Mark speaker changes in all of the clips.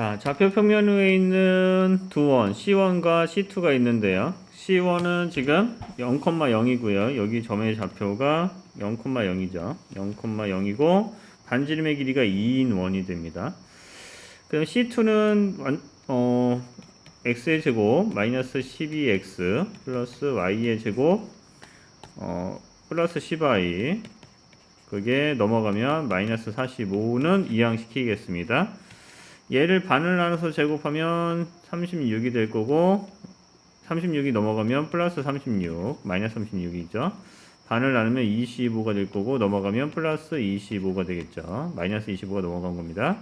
Speaker 1: 자, 좌표 평면 위에 있는 두 원, C1과 C2가 있는데요. C1은 지금 0,0이고요. 여기 점의 좌표가 0,0이죠. 0,0이고 반지름의 길이가 2인 원이 됩니다. 그럼 C2는 완, 어, x의 제곱 마이너스 12x 플러스 y의 제곱 어, 플러스 10y 그게 넘어가면 마이너스 45는 이항시키겠습니다. 얘를 반을 나눠서 제곱하면 36이 될 거고 36이 넘어가면 플러스 36 마이너스 36이죠. 반을 나누면 25가 될 거고 넘어가면 플러스 25가 되겠죠. 마이너스 25가 넘어간 겁니다.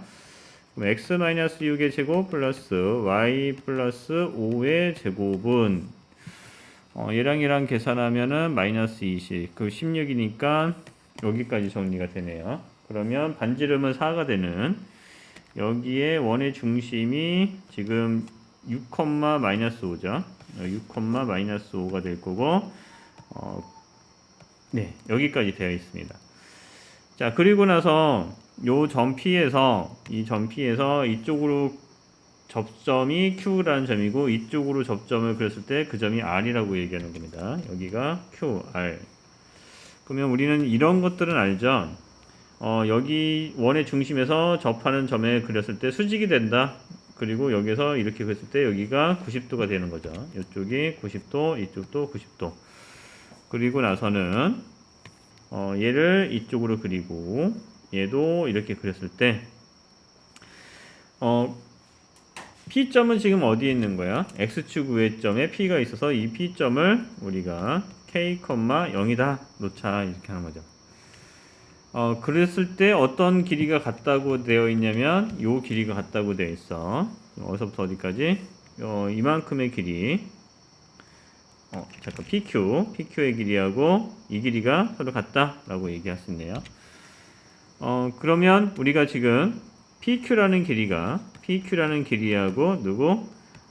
Speaker 1: 그럼 x 마이너스 6의 제곱 플러스 y 플러스 5의 제곱은 어, 얘랑 얘랑 계산하면은 마이너스 20. 그 16이니까 여기까지 정리가 되네요. 그러면 반지름은 4가 되는 여기에 원의 중심이 지금 6, 마이너스 5죠. 6, 마이너스 5가 될 거고 어, 네 여기까지 되어 있습니다. 자 그리고 나서 요점 P에서 이점 P에서 이쪽으로 접점이 Q라는 점이고 이쪽으로 접점을 그렸을 때 그 점이 R이라고 얘기하는 겁니다. 여기가 Q, R. 그러면 우리는 이런 것들은 알죠. 어, 여기 원의 중심에서 접하는 점에 그렸을 때 수직이 된다. 그리고 여기서 이렇게 그렸을 때 여기가 90도가 되는 거죠. 이쪽이 90도, 이쪽도 90도. 그리고 나서는 어, 얘를 이쪽으로 그리고 얘도 이렇게 그렸을 때 어, P점은 지금 어디에 있는 거야? X축 우회점에 P가 있어서 이 P점을 우리가 K, 0이다 놓자 이렇게 하는 거죠. 어, 그랬을 때 어떤 길이가 같다고 되어 있냐면 요 길이가 같다고 되어 있어. 어디서부터 어디까지? 어, 이만큼의 길이. 어, 잠깐 PQ, PQ의 길이하고 이 길이가 서로 같다라고 얘기할 수 있네요. 어, 그러면 우리가 지금 PQ라는 길이가 PQ라는 길이하고 누구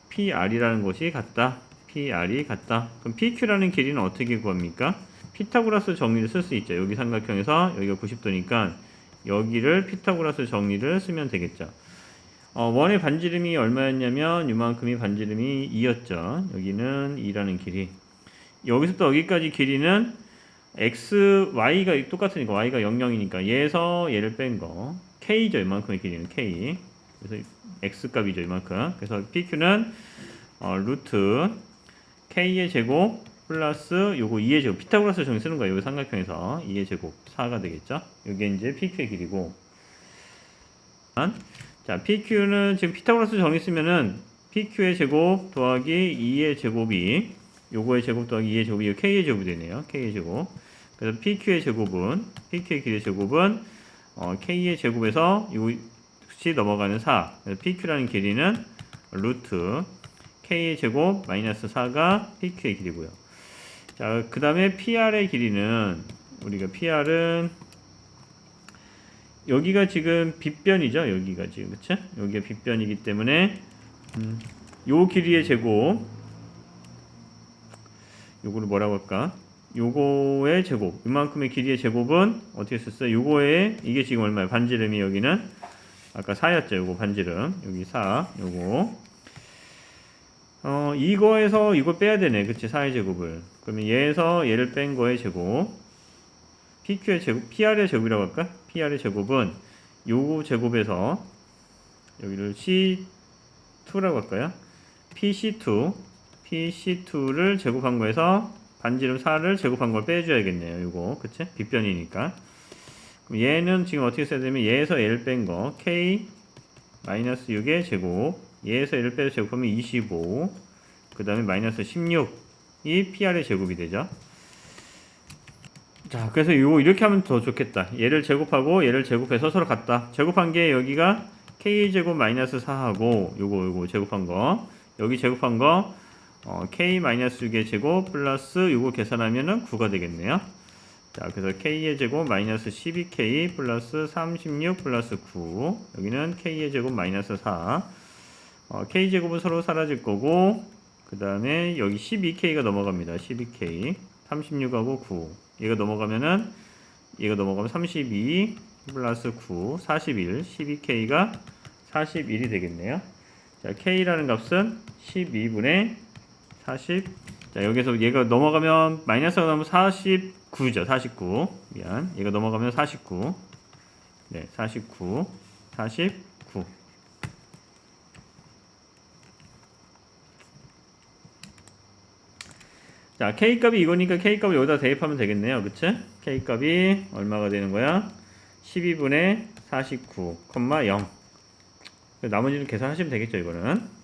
Speaker 1: PR이라는 것이 같다. PR이 같다. 그럼 PQ라는 길이는 어떻게 구합니까? 피타고라스 정리를 쓸 수 있죠. 여기 삼각형에서 여기가 90도니까 여기를 피타고라스 정리를 쓰면 되겠죠. 어, 원의 반지름이 얼마였냐면 이만큼이 반지름이 2였죠. 여기는 2라는 길이. 여기서부터 여기까지 길이는 x, y가 똑같으니까 y가 00이니까 얘에서 얘를 뺀 거. k죠. 이만큼의 길이는 k. 그래서 x 값이죠. 이만큼. 그래서 pq는 어, 루트 k의 제곱 플러스 요거 2의 제곱 피타고라스 정리 쓰는 거예요. 여기 삼각형에서 2의 제곱 4가 되겠죠. 이게 이제 PQ의 길이고 자 PQ는 지금 피타고라스 정리 쓰면은 PQ의 제곱 더하기 2의 제곱이 요거의 제곱 더하기 2의 제곱이 K의 제곱이 되네요. K의 제곱 그래서 PQ의 제곱은 PQ의 길이의 제곱은 어, K의 제곱에서 이것이 넘어가는 4 그래서 PQ라는 길이는 루트 K의 제곱 마이너스 4가 PQ의 길이고요. 자, 그 다음에 PR의 길이는 우리가 PR은 여기가 지금 빗변이죠. 여기가 지금 그쵸? 여기가 빗변이기 때문에 음, 요 길이의 제곱 요거를 뭐라고 할까? 요거의 제곱 이만큼의 길이의 제곱은 어떻게 썼어요? 요거의 이게 지금 얼마예요? 반지름이 여기는 아까 4였죠. 요거 반지름 여기 4 요거 어, 이거에서 이거 빼야 되네. 그치? 4의 제곱을. 그러면 얘에서 얘를 뺀 거의 제곱. PQ의 제곱, PR의 제곱이라고 할까? PR의 제곱은 요 제곱에서 여기를 C2라고 할까요? PC2, PC2를 제곱한 거에서 반지름 4를 제곱한 걸 빼줘야겠네요. 요거. 그치? 빗변이니까. 그럼 얘는 지금 어떻게 써야 되면 얘에서 얘를 뺀 거. K 마이너스 6의 제곱. 얘에서 얘를 빼서 제곱하면 25. 그 다음에 마이너스 16이 PR의 제곱이 되죠. 자, 그래서 이거 이렇게 하면 더 좋겠다. 얘를 제곱하고 얘를 제곱해서 서로 같다. 제곱한 게 여기가 K 제곱 마이너스 4하고 요거 요거 제곱한 거. 여기 제곱한 거 어, K 마이너스 6의 제곱 플러스 요거 계산하면은 9가 되겠네요. 자, 그래서 K의 제곱 마이너스 12K 플러스 36 플러스 9. 여기는 K의 제곱 마이너스 4. 어, K제곱은 서로 사라질 거고 그 다음에 여기 12K가 넘어갑니다. 12K 36하고 9 얘가 넘어가면은 얘가 넘어가면 32 플러스 9 41 12K가 41이 되겠네요. 자, K라는 값은 12분의 40. 자, 여기서 얘가 넘어가면 마이너스가 나오면 49죠. 49. 미안. 얘가 넘어가면 49. 네, 49. 49. 자, K 값이 이거니까 K 값을 여기다 대입하면 되겠네요. 그치? K 값이 얼마가 되는 거야? 12분의 49, 0. 나머지는 계산하시면 되겠죠, 이거는.